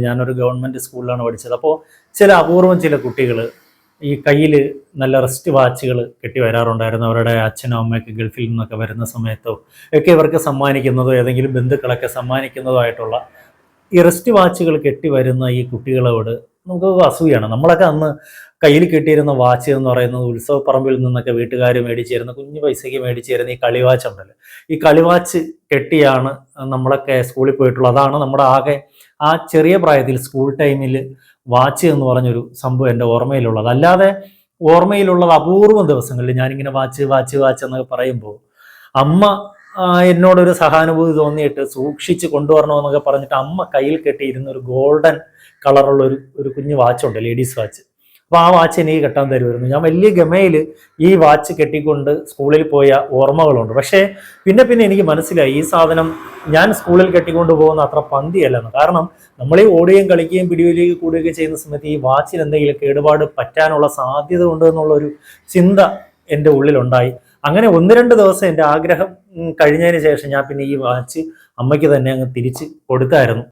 ഞാനൊരു ഗവൺമെന്റ് സ്കൂളിലാണ് പഠിച്ചത്. അപ്പോൾ ചില അപൂർവം ചില കുട്ടികൾ ഈ കയ്യിൽ നല്ല റെസ്റ്റ് വാച്ചുകൾ കെട്ടി വരാറുണ്ടായിരുന്നു. അവരുടെ അച്ഛനും അമ്മയൊക്കെ ഗൾഫിൽ നിന്നൊക്കെ വരുന്ന സമയത്തോ ഒക്കെ ഇവർക്ക് സമ്മാനിക്കുന്നതോ ഏതെങ്കിലും ബന്ധുക്കളൊക്കെ സമ്മാനിക്കുന്നതോ ആയിട്ടുള്ള ഈ റെസ്റ്റ് വാച്ചുകൾ കെട്ടി വരുന്ന ഈ കുട്ടികളോട് നമുക്ക് അസൂയാണ് നമ്മളൊക്കെ അന്ന് കയ്യിൽ കിട്ടിയിരുന്ന വാച്ച് എന്ന് പറയുന്നത് ഉത്സവപ്പറമ്പിൽ നിന്നൊക്കെ വീട്ടുകാർ മേടിച്ചിരുന്ന കുഞ്ഞു പൈസയ്ക്ക് മേടിച്ചിരുന്ന ഈ കളിവാച്ച് ഉണ്ടല്ലോ. ഈ കളിവാച്ച് കെട്ടിയാണ് നമ്മളൊക്കെ സ്കൂളിൽ പോയിട്ടുള്ളത്. അതാണ് നമ്മുടെ ആകെ ആ ചെറിയ പ്രായത്തിൽ സ്കൂൾ ടൈമിൽ വാച്ച് എന്ന് പറഞ്ഞൊരു സംഭവം എന്റെ ഓർമ്മയിലുള്ളത്. അല്ലാതെ ഓർമ്മയിലുള്ളത് അപൂർവം ദിവസങ്ങളിൽ ഞാനിങ്ങനെ വാച്ച് വാച്ച് വാച്ച് എന്നൊക്കെ പറയുമ്പോൾ അമ്മ എന്നോടൊരു സഹാനുഭൂതി തോന്നിയിട്ട് സൂക്ഷിച്ച് കൊണ്ടുവരണമെന്നൊക്കെ പറഞ്ഞിട്ട് അമ്മ കയ്യിൽ കെട്ടിയിരുന്ന ഒരു ഗോൾഡൻ കളറുള്ള ഒരു ഒരു കുഞ്ഞു വാച്ചുണ്ട് ലേഡീസ് വാച്ച് അപ്പോൾ ആ വാച്ച് എനിക്ക് കെട്ടാൻ തരുമായിരുന്നു. ഞാൻ വലിയ ഗമയിൽ ഈ വാച്ച് കെട്ടിക്കൊണ്ട് സ്കൂളിൽ പോയ ഓർമ്മകളുണ്ട്. പക്ഷേ പിന്നെ പിന്നെ എനിക്ക് മനസ്സിലായി ഈ സാധനം ഞാൻ സ്കൂളിൽ കെട്ടിക്കൊണ്ട് പോകുന്ന അത്ര പന്തിയല്ലെന്ന്. കാരണം നമ്മൾ ഈ ഓടുകയും കളിക്കുകയും പിടിവലിയൊക്കെ കൂടുകയൊക്കെ ചെയ്യുന്ന സമയത്ത് ഈ വാച്ചിന് എന്തെങ്കിലും കേടുപാട് പറ്റാനുള്ള സാധ്യത ഉണ്ട് എന്നുള്ളൊരു ചിന്ത എന്റെ ഉള്ളിലുണ്ടായി. അങ്ങനെ ഒന്ന് രണ്ട് ദിവസം എന്റെ ആഗ്രഹം കഴിഞ്ഞതിന് ശേഷം ഞാൻ പിന്നെ ഈ വാച്ച് അമ്മയ്ക്ക് തന്നെ അങ്ങ് തിരിച്ച് കൊടുത്തായിരുന്നു.